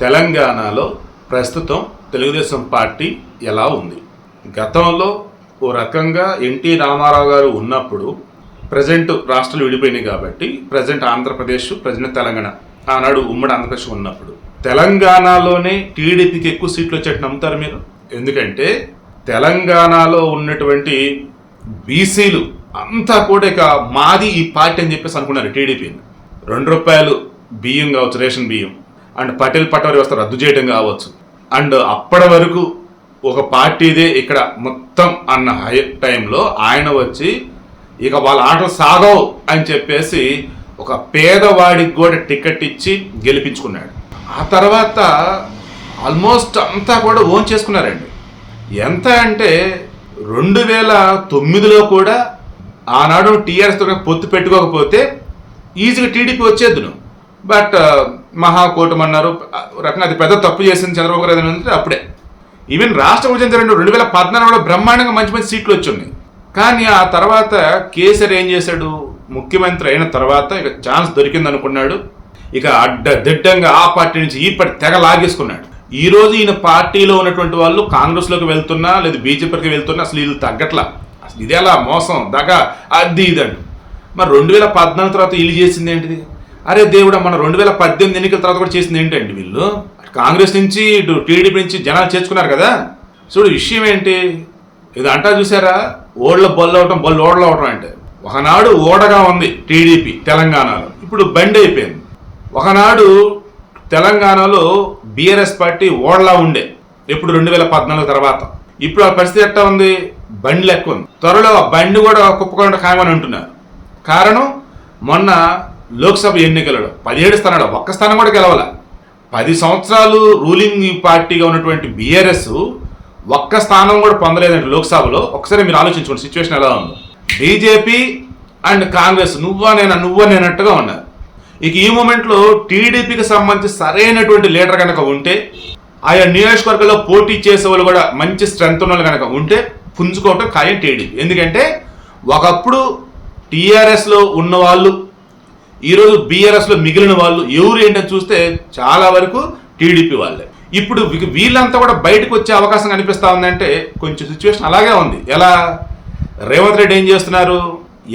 తెలంగాణలో ప్రస్తుతం తెలుగుదేశం పార్టీ ఎలా ఉంది? గతంలో ఓ రకంగా ఎన్టీ రామారావు గారు ఉన్నప్పుడు ప్రజెంట్ రాష్ట్రాలు విడిపోయినాయి కాబట్టి ప్రజెంట్ ఆంధ్రప్రదేశ్ ప్రజెంట్ తెలంగాణ ఆనాడు ఉమ్మడి ఆంధ్రప్రదేశ్ ఉన్నప్పుడు. తెలంగాణలోనే టీడీపీకి ఎక్కువ సీట్లు వచ్చేట్టు నమ్ముతారు మీరు? ఎందుకంటే తెలంగాణలో ఉన్నటువంటి బీసీలు అంతా కూడా ఇక మాది ఈ పార్టీ అని చెప్పేసి అనుకున్నారు టీడీపీని. రెండు రూపాయలు బియ్యం కావచ్చు రేషన్ బియ్యం. అండ్ పటేల్ పటవారి వ్యవస్థ రద్దు చేయడం కావచ్చు. అండ్ అప్పటి వరకు ఒక పార్టీదే ఇక్కడ మొత్తం అన్న హై టైంలో ఆయన వచ్చి ఇక వాళ్ళ ఆటలు సాగవు అని చెప్పేసి ఒక పేదవాడికి కూడా టికెట్ ఇచ్చి గెలిపించుకున్నాడు. ఆ తర్వాత ఆల్మోస్ట్ అంతా కూడా ఓన్ చేసుకున్నారండి. ఎంత అంటే రెండు వేల తొమ్మిదిలో కూడా ఆనాడు టీఆర్ఎస్తో పొత్తు పెట్టుకోకపోతే ఈజీగా టీడీపీ వచ్చేద్దును. బట్ మహాకూటమి అన్నారు. రకంగా అది పెద్ద తప్పు చేసింది చంద్రబాబు గారు అంటే అప్పుడే. ఈవెన్ రాష్ట్ర విభజన జరిగిన రెండు వేల పద్నాలుగులో బ్రహ్మాండంగా మంచి మంచి సీట్లు వచ్చున్నాయి కానీ ఆ తర్వాత కేసీఆర్ ఏం చేశాడు? ముఖ్యమంత్రి అయిన తర్వాత ఇక ఛాన్స్ దొరికింది అనుకున్నాడు ఇక అడ్డ దిడ్డంగా ఆ పార్టీ నుంచి ఈ పార్టీ తెగ లాగేసుకున్నాడు. ఈ రోజు ఈయన పార్టీలో ఉన్నటువంటి వాళ్ళు కాంగ్రెస్లోకి వెళ్తున్నా లేదా బీజేపీకి వెళ్తున్నా అసలు వీళ్ళు తగ్గట్లా. అసలు ఇదేలా మోసం దగ అది ఇది మరి రెండు వేల పద్నాలుగు తర్వాత వీళ్ళు చేసింది ఏంటిది? అరే దేవుడా మన రెండు వేల పద్దెనిమిది ఎన్నికల తర్వాత కూడా చేసింది ఏంటండి వీళ్ళు? కాంగ్రెస్ నుంచి ఇటు టీడీపీ నుంచి జనాలు చేర్చుకున్నారు కదా. చూడు విషయం ఏంటి? ఇది అంటా చూసారా? ఓళ్ళ బొల్లు అవటం బొల్లు ఓడలు అవటం అంటే. ఒకనాడు ఓడగా ఉంది టీడీపీ తెలంగాణలో. ఇప్పుడు బండి అయిపోయింది. ఒకనాడు తెలంగాణలో బీఆర్ఎస్ పార్టీ ఓడలా ఉండే. ఇప్పుడు రెండు వేల పద్నాలుగు తర్వాత. ఇప్పుడు ఆ పరిస్థితి ఎట్టా ఉంది? బండి లెక్క ఉంది. త్వరలో ఆ బండి కూడా కుప్పకుండా ఖాయమని అంటున్నారు. కారణం మొన్న లోక్సభ ఎన్నికలలో పదిహేడు స్థానాలు ఒక్క స్థానం కూడా గెలవాల. పది సంవత్సరాలు రూలింగ్ పార్టీగా ఉన్నటువంటి బీఆర్ఎస్ ఒక్క స్థానం కూడా పొందలేదండి లోక్సభలో. ఒకసారి మీరు ఆలోచించుకోండి సిచ్యువేషన్ ఎలా ఉందో. బీజేపీ అండ్ కాంగ్రెస్ నువ్వా నేను నువ్వా నేనట్టుగా ఉన్నారు. ఇక ఈ మూమెంట్లో టీడీపీకి సంబంధించి సరైనటువంటి లీడర్ కనుక ఉంటే ఆయా నియోజకవర్గంలో పోటీ చేసే వాళ్ళు కూడా మంచి స్ట్రెంత్ ఉన్న వాళ్ళు కనుక ఉంటే పుంజుకోవటం ఖాయం టీడీపీ. ఎందుకంటే ఒకప్పుడు టీఆర్ఎస్లో ఉన్న వాళ్ళు ఈరోజు బీఆర్ఎస్లో మిగిలిన వాళ్ళు ఎవరు ఏంటని చూస్తే చాలా వరకు టీడీపీ వాళ్ళే. ఇప్పుడు వీళ్ళంతా కూడా బయటకు వచ్చే అవకాశం కనిపిస్తూ ఉందంటే కొంచెం సిచ్యువేషన్ అలాగే ఉంది. ఎలా? రేవంత్ రెడ్డి ఏం చేస్తున్నారు?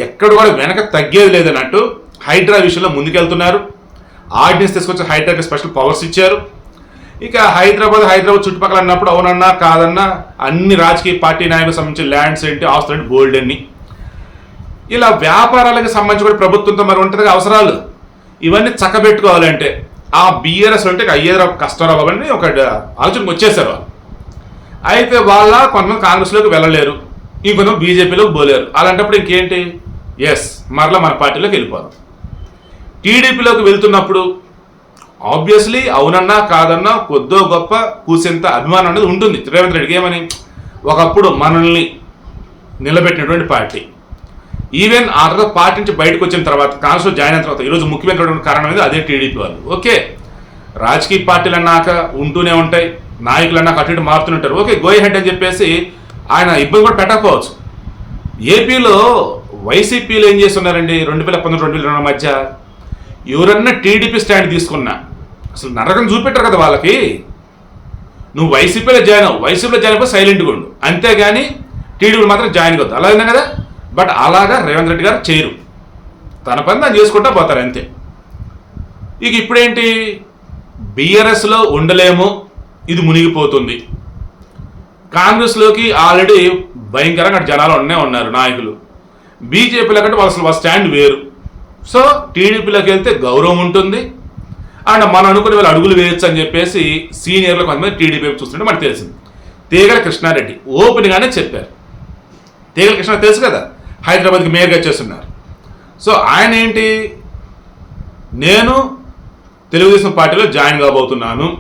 ఎక్కడ కూడా వెనక తగ్గేది లేదన్నట్టు హైడ్రా విషయంలో ముందుకెళ్తున్నారు. ఆర్డినెన్స్ తీసుకొచ్చి హైడ్రాకి స్పెషల్ పవర్స్ ఇచ్చారు. ఇక హైదరాబాద్ హైదరాబాద్ చుట్టుపక్కల అన్నప్పుడు అవునన్నా కాదన్నా అన్ని రాజకీయ పార్టీ నాయకులకు సంబంధించిన ల్యాండ్స్ ఏంటి? ఆస్తులు ఏంటి? గోల్డ్ అన్నీ. ఇలా వ్యాపారాలకు సంబంధించి కూడా ప్రభుత్వంతో మరి ఉంటుంది అవసరాలు. ఇవన్నీ చక్కబెట్టుకోవాలంటే ఆ బీఆర్ఎస్ అంటే అయ్యేరా కష్టరా అని ఒక ఆలోచనకు వచ్చేసారు వాళ్ళు. అయితే వాళ్ళ కొంతమంది కాంగ్రెస్లోకి వెళ్ళలేరు. ఇంకొంతమంది బీజేపీలోకి పోలేరు. అలాంటప్పుడు ఇంకేంటి? ఎస్ మరలా మన పార్టీలోకి వెళ్ళిపోదాం. టీడీపీలోకి వెళ్తున్నప్పుడు ఆబ్వియస్లీ అవునన్నా కాదన్నా కొద్దో గొప్ప కూసేంత అభిమానం అనేది ఉంటుంది. రేవంత్ రెడ్డికి ఏమని? ఒకప్పుడు మనల్ని నిలబెట్టినటువంటి పార్టీ. ఈవెన్ ఆ తర్వాత పార్టీ నుంచి బయటకు వచ్చిన తర్వాత కాంగ్రెస్లో జాయిన్ అయిన తర్వాత ఈరోజు ముఖ్యమైనటువంటి కారణం అనేది అదే టీడీపీ వాళ్ళు. ఓకే. రాజకీయ పార్టీలు అన్నాక ఉంటూనే ఉంటాయి నాయకులు అన్నాక అటు ఇటు మారుతుంటారు ఓకే గోయ్ హెడ్ అని చెప్పేసి ఆయన ఇబ్బంది కూడా పెట్టకపోవచ్చు. ఏపీలో వైసీపీలో ఏం చేస్తున్నారండి? రెండు వేల పంతొమ్మిది రెండు వేల ఇరవై మధ్య ఎవరన్నా టీడీపీ స్టాండ్ తీసుకున్నా అసలు నరకం చూపెట్టారు కదా వాళ్ళకి. నువ్వు వైసీపీలో జాయిన్ అవ్వు. వైసీపీలో జాయిన్ అయిపోయి సైలెంట్గా ఉండు. అంతేగాని టీడీపీలో మాత్రం జాయిన్ కావద్దు. అలాగే కదా? బట్ అలాగా రేవంత్ రెడ్డి గారు చేయరు. తన పని తను చేసుకుంటా పోతారు అంతే. ఇక ఇప్పుడేంటి? బీఆర్ఎస్లో ఉండలేము ఇది మునిగిపోతుంది. కాంగ్రెస్లోకి ఆల్రెడీ భయంకరంగా జనాలు ఉన్నే ఉన్నారు నాయకులు. బీజేపీలో కంటే అసలు వాళ్ళ స్టాండ్ వేరు. సో టీడీపీలోకి వెళ్తే గౌరవం ఉంటుంది. అండ్ మనం అనుకునే వాళ్ళు అడుగులు వేయొచ్చు అని చెప్పేసి సీనియర్లు కొంతమంది టీడీపీ చూస్తుంటే మనకు తెలిసింది. తీగల కృష్ణారెడ్డి ఓపెన్గానే చెప్పారు. తీగల కృష్ణ తెలుసు కదా? హైదరాబాద్కి మేయర్గా చేస్తున్నారు. సో ఆయన ఏంటి? నేను తెలుగుదేశం పార్టీలో జాయిన్ కాబోతున్నాను.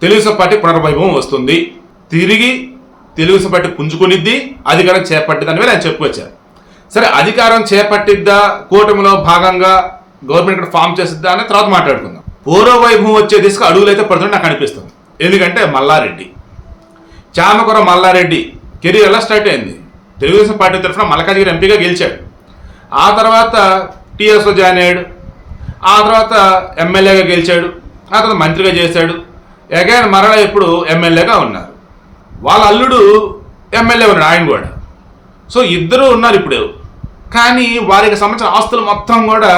తెలుగుదేశం పార్టీ పునర్వైభవం వస్తుంది. తిరిగి తెలుగుదేశం పార్టీ పుంజుకునిద్ది అధికారం చేపట్టిద్దని అని ఆయన చెప్పుకొచ్చారు. సరే అధికారం చేపట్టిద్దా? కూటమిలో భాగంగా గవర్నమెంట్ ఇక్కడ ఫామ్ చేసిద్దా అని తర్వాత మాట్లాడుకుందాం. పూర్వ వైభవం వచ్చే దిశగా అడుగులు అయితే పడుతుంది నాకు అనిపిస్తుంది. ఎందుకంటే మల్లారెడ్డి. చామకూర మల్లారెడ్డి. కెరీర్ ఎలా స్టార్ట్ అయింది? తెలుగుదేశం పార్టీ తరఫున మల్కాజ్గిరి ఎంపీగా గెలిచాడు ఆ తర్వాత టీఎస్లో జాయిన్ అయ్యాడు. ఆ తర్వాత ఎమ్మెల్యేగా గెలిచాడు. ఆ తర్వాత మంత్రిగా చేశాడు. అగైన్ మరలా ఇప్పుడు ఎమ్మెల్యేగా ఉన్నారు. వాళ్ళ అల్లుడు ఎమ్మెల్యే ఉన్నాడు ఆయన కూడా సో ఇద్దరు ఉన్నారు ఇప్పుడు. కానీ వారికి సంబంధించిన ఆస్తులు మొత్తం కూడా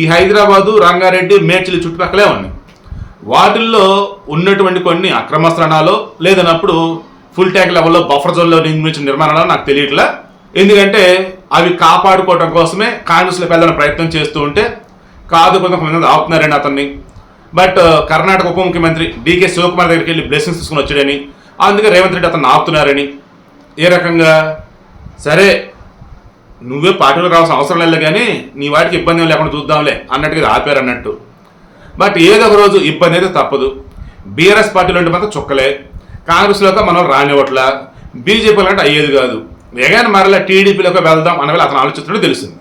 ఈ హైదరాబాదు రంగారెడ్డి మేడ్చల్ చుట్టుపక్కలే ఉన్నాయి. వాటిల్లో ఉన్నటువంటి కొన్ని అక్రమ స్థానాలు లేదన్నప్పుడు ఫుల్ ట్యాంక్ లెవెల్లో బఫర్ జోన్లో నిర్మించిన నిర్మాణాలు నాకు తెలియట్లా. ఎందుకంటే అవి కాపాడుకోవడం కోసమే కాంగ్రెస్లోకి వెళ్ళడం ప్రయత్నం చేస్తూ ఉంటే కాదు కొంతమంది ఆపుతున్నారండి అతన్ని. బట్ కర్ణాటక ఉప ముఖ్యమంత్రి డీకే శివకుమార్ దగ్గరికి వెళ్ళి బ్లెస్సింగ్స్ తీసుకుని వచ్చాడని అందుకే రేవంత్ రెడ్డి అతను ఆపుతున్నారని. ఏ రకంగా? సరే నువ్వే పార్టీలో రావాల్సిన అవసరం లేదు కానీ నీ వాటికి ఇబ్బంది లేకుండా చూద్దాంలే అన్నట్టుగా ఆపారు అన్నట్టు. బట్ ఏదో ఒక రోజు ఇబ్బంది అయితే తప్పదు. బీఆర్ఎస్ పార్టీలో ఉంటే మాత్రం చుక్కలే. కాంగ్రెస్లోకి మనం రానివ్వట్లా? బీజేపీలో అంటే అయ్యేది కాదు. ఎగాని మరలా టీడీపీలోకి వెళ్దాం అన్నవేళ అతను ఆలోచిస్తున్నట్టు తెలిసింది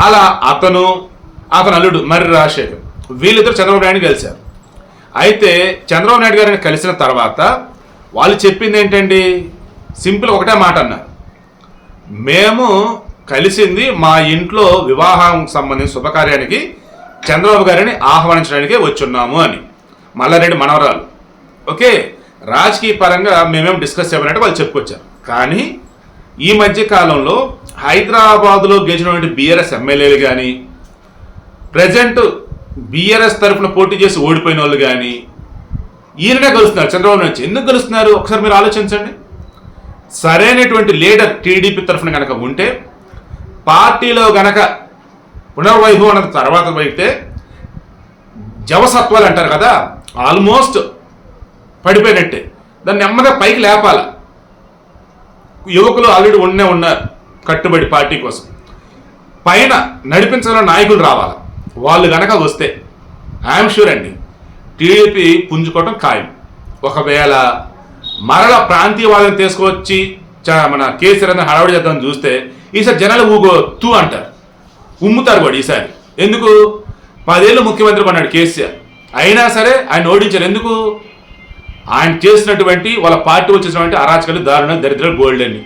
అలా అతను అతను అల్లుడు మర్రి రాజశేఖర్ వీళ్ళిద్దరు చంద్రబాబు నాయుడు కలిశారు. అయితే చంద్రబాబు నాయుడు గారిని కలిసిన తర్వాత వాళ్ళు చెప్పింది ఏంటండి? సింపుల్ ఒకటే మాట అన్నారు. మేము కలిసింది మా ఇంట్లో వివాహం సంబంధించిన శుభకార్యానికి చంద్రబాబు గారిని ఆహ్వానించడానికే వచ్చున్నాము అని. మల్లారెడ్డి మనవరాలు. ఓకే? రాజకీయ పరంగా మేమేం డిస్కస్ చేయమన్నట్టు వాళ్ళు చెప్పుకొచ్చారు. కానీ ఈ మధ్య కాలంలో హైదరాబాద్లో గెలిచినటువంటి బీఆర్ఎస్ ఎమ్మెల్యేలు కానీ ప్రజెంట్ బీఆర్ఎస్ తరఫున పోటీ చేసి ఓడిపోయిన వాళ్ళు కానీ ఈయననే కలుస్తున్నారు చంద్రబాబు నుంచి ఎందుకు కలుస్తున్నారు ఒకసారి మీరు ఆలోచించండి. సరైనటువంటి లీడర్ టీడీపీ తరఫున కనుక ఉంటే పార్టీలో గనక పునర్వైభవం తర్వాత అయితే జవసత్వాలు అంటారు కదా ఆల్మోస్ట్ పడిపోయినట్టే. దాన్ని నెమ్మదిగా పైకి లేపాల. యువకులు ఆల్రెడీ ఉన్నే ఉన్నారు కట్టుబడి పార్టీ కోసం. పైన నడిపించాలని నాయకులు రావాలి. వాళ్ళు గనక వస్తే ఐఎమ్ షూర్ అండి టీడీపీ పుంజుకోవటం ఖాయం. ఒకవేళ మరల ప్రాంతీయవాదం తీసుకువచ్చి చ- మన కేసీఆర్ అని హడావుడి చేద్దామని చూస్తే ఈసారి జనాలు ఊగో తూ అంటారు. ఉమ్ముతారు కూడా ఈసారి. ఎందుకు? పదేళ్ళు ముఖ్యమంత్రి కొన్నాడు కేసీఆర్. అయినా సరే ఆయన ఓడించారు. ఎందుకు? ఆయన చేసినటువంటి వాళ్ళ పార్టీ వచ్చేసినటువంటి అరాచకాలు దారుణాలు దరిద్రాలు గోల్డ్ అని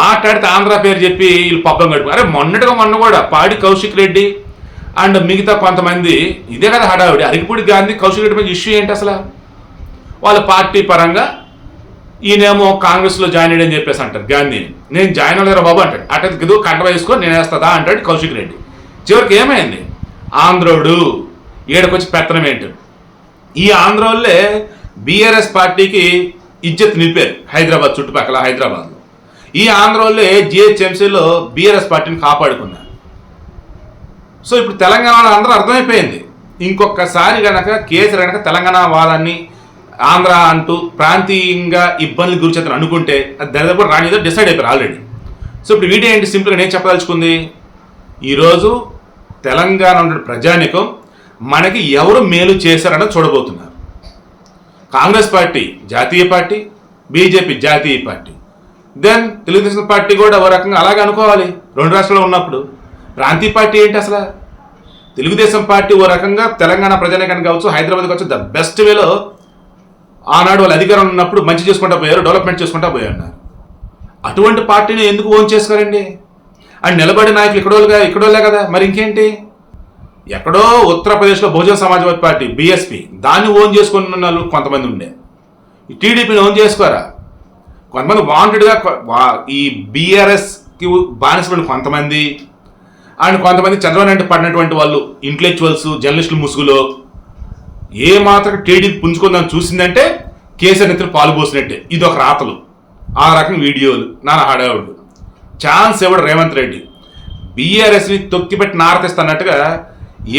మాట్లాడితే ఆంధ్ర పేరు చెప్పి వీళ్ళు పబ్బం గడుపు అరే మొన్నటిగా మొన్న కూడా పాడి కౌశిక్ రెడ్డి అండ్ మిగతా కొంతమంది ఇదే కదా హడావిడి. అరిగిపూడి గాంధీ కౌశిక్ రెడ్డి మీద ఇష్యూ ఏంటి అసలు? వాళ్ళ పార్టీ పరంగా ఈయనేమో కాంగ్రెస్లో జాయిన్ అయ్యని చెప్పేసి అంటారు గాంధీని నేను జాయిన్ అవ్వలేరా బాబు అంటాడు. అటు దిగు కంట వేసుకో నేను వేస్తుందా అంటాడు కౌశిక్ రెడ్డి. చివరికి ఏమైంది? ఆంధ్రోడు ఏడకొచ్చి పెత్తనం ఏంటి? ఈ ఆంధ్రోళ్ళే బీఆర్ఎస్ పార్టీకి ఇజ్జత్ నిలిపారు హైదరాబాద్ చుట్టుపక్కల హైదరాబాద్లో. ఈ ఆంధ్రోళ్ళే జిహెచ్ఎంసీలో బీఆర్ఎస్ పార్టీని కాపాడుకున్నారు. సో ఇప్పుడు తెలంగాణలో అందరూ అర్థమైపోయింది. ఇంకొకసారి గనక కేసు గనక తెలంగాణ వాళ్ళని ఆంధ్ర అంటూ ప్రాంతీయంగా ఇబ్బందులు గురిచేతను అనుకుంటే అది దరిదాపు రానిదో డిసైడ్ అయిపోయారు ఆల్రెడీ. సో ఇప్పుడు వీడియో ఏంటి? సింపుల్గా నేను చెప్పదలుచుకుంది. ఈరోజు తెలంగాణ ఉన్న ప్రజానికం మనకి ఎవరు మేలు చేశారన్నది చూడబోతున్నారు. కాంగ్రెస్ పార్టీ జాతీయ పార్టీ బీజేపీ జాతీయ పార్టీ. దెన్ తెలుగుదేశం పార్టీ కూడా ఓ రకంగా అలాగే అనుకోవాలి. రెండు రాష్ట్రాల్లో ఉన్నప్పుడు. ప్రాంతీయ పార్టీ ఏంటి అసలు? తెలుగుదేశం పార్టీ ఓ రకంగా తెలంగాణ ప్రజానికానికి కావచ్చు హైదరాబాద్ కావచ్చు ద బెస్ట్ వేలో ఆనాడు వాళ్ళు అధికారం ఉన్నప్పుడు మంచి చేసుకుంటా పోయారు డెవలప్మెంట్ చేసుకుంటా పోయారు అటువంటి పార్టీని ఎందుకు ఓన్ చేసుకోరండి? అండ్ నిలబడి నాయకులు ఇక్కడోళ్ళుగా ఇక్కడోళ్ళే కదా. మరి ఇంకేంటి? ఎక్కడో ఉత్తరప్రదేశ్లో బహుజన సమాజ్వాదీ పార్టీ బీఎస్పీ దాన్ని ఓన్ చేసుకుని వాళ్ళు కొంతమంది ఉండే. ఈ టీడీపీని ఓన్ చేసుకోరా? కొంతమంది వాంటెడ్గా ఈ బీఆర్ఎస్కి బానిసపడిన కొంతమంది. అండ్ కొంతమంది చంద్రబాబు నాయుడు పడినటువంటి వాళ్ళు ఇంటలెక్చువల్స్ జర్నలిస్టులు ముసుగులో. ఏ మాత్రం టీడీపీ పుంజుకుందని చూసిందంటే కేసీఆర్ నెత్తిన పాలు పోసినట్టే. ఇది ఒక రాతలు. ఆ రకం వీడియోలు. నాన్న హడావుడు. ఛాన్స్ ఇవ్వడు రేవంత్ రెడ్డి. బీఆర్ఎస్ని తొక్కిపెట్టి నారతిస్తానట్టుగా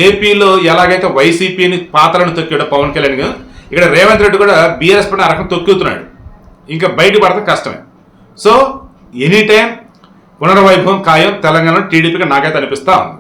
ఏపీలో ఎలాగైతే వైసీపీని పాత్రను తొక్కాడో పవన్ కళ్యాణ్ గారు, ఇక్కడ రేవంత్ రెడ్డి కూడా బీఆర్ఎస్ పైన అరకం తొక్కుతున్నాడు. ఇంకా బయటపడటం కష్టమే. సో ఎనీ టైం పునర్వైభవం ఖాయం తెలంగాణ టీడీపీకి నాకైతే అనిపిస్తా ఉంది.